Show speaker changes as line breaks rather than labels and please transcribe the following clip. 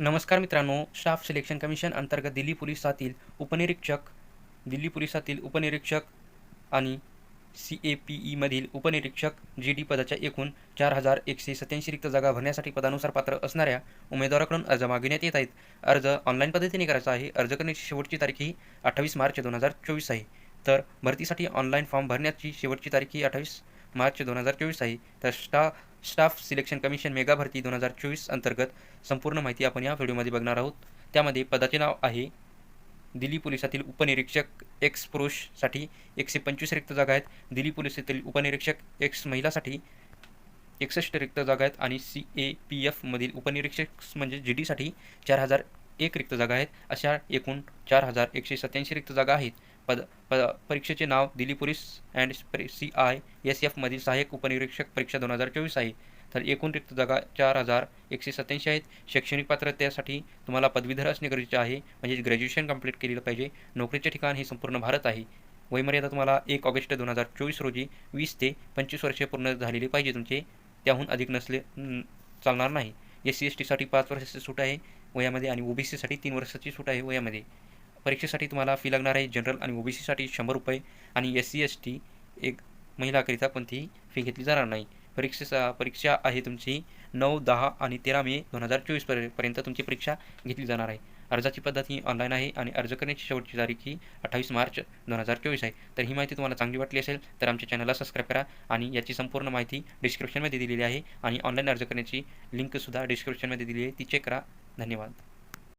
नमस्कार मित्रांनो staff selection commission अंतर्गत दिल्ली पोलिसातील उपनिरीक्षक दिल्ली पोलिसातील उपनिरीक्षक आणि सी ए पी ईमधील उपनिरीक्षक जी डी पदाच्या एकूण चार हजार एकशे सत्याऐंशी रिक्त जागा भरण्यासाठी पदानुसार पात्र असणाऱ्या उमेदवाराकडून अर्ज मागविण्यात येत आहेत. अर्ज ऑनलाईन पद्धतीने करायचा आहे. अर्ज करण्याची शेवटची तारीख ही अठ्ठावीस मार्च दोन हजार चोवीस आहे. तर भरतीसाठी ऑनलाईन फॉर्म भरण्याची शेवटची तारीख ही अठ्ठावीस मार्च दोन हजार चोवीस आहे. तर स्टा स्टाफ सिलेक्शन कमिशन मेगा भरती दोन हजार चोवीस अंतर्गत संपूर्ण माहिती आपण या व्हिडिओमध्ये बघणार आहोत. त्यामध्ये पदाचे नाव आहे. दिल्ली पोलिसातील उपनिरीक्षक एक्स पुरुषसाठी एकशे पंचवीस रिक्त जागा आहेत. दिल्ली पोलिसातील उपनिरीक्षक एक्स महिलासाठी एकसष्ट रिक्त जागा आहेत. आणि सी ए पी एफमधील उपनिरीक्षक म्हणजे जी डीसाठी चार हजार एक रिक्त जागा आहेत अशा एकूण चार हजार एकशे सत्याऐंशी रिक्त जागा आहेत. पद पद परीक्षेचे नाव Delhi police and C I S एफमधील सहाय्यक उपनिरीक्षक परीक्षा दोन हजार चोवीस आहे. तर एकूण रिक्त जागा चार हजार एकशे सत्याऐंशी आहेत. शैक्षणिक पात्रतेसाठी तुम्हाला पदवीधर असणे गरजेचे आहे. म्हणजे ग्रॅज्युएशन कंप्लीट केलेलं पाहिजे. नोकरीचे ठिकाण हे संपूर्ण भारत आहे. वयमर्यादा तुम्हाला एक ऑगस्ट दोन हजार चोवीस रोजी वीस ते पंचवीस वर्षे पूर्ण झालेली पाहिजे तुमचे. त्याहून अधिक नसले चालणार नाही. एस सी एस टीसाठी पाच वर्षाची सूट आहे. वयामध्ये आणि ओ बी सीसाठी तीन वर्षाची सूट आहे वयामध्ये. परीक्षेसाठी तुम्हाला फी लागणार आहे जनरल आणि ओ बी सीसाठी शंभर रुपये आणि एस सी एस टी एक महिलाकरिता कोणतीही फी घेतली जाणार नाही. परीक्षेचा परीक्षा आहे तुमची नऊ दहा आणि तेरा मे दोन हजार चोवीसपर्यंत तुमची परीक्षा घेतली जाणार आहे. अर्जाची पद्धत ही ऑनलाईन आहे आणि अर्ज करण्याची शेवटची तारीख ही अठ्ठावीस मार्च दोन हजार चोवीस आहे. तर ही माहिती तुम्हाला चांगली वाटली असेल तर आमच्या चॅनलला सबस्क्राईब करा आणि याची संपूर्ण माहिती डिस्क्रिप्शनमध्ये दिलेली आहे आणि ऑनलाईन अर्ज करण्याची लिंकसुद्धा डिस्क्रिप्शनमध्ये दिली आहे. ती चेक करा. धन्यवाद.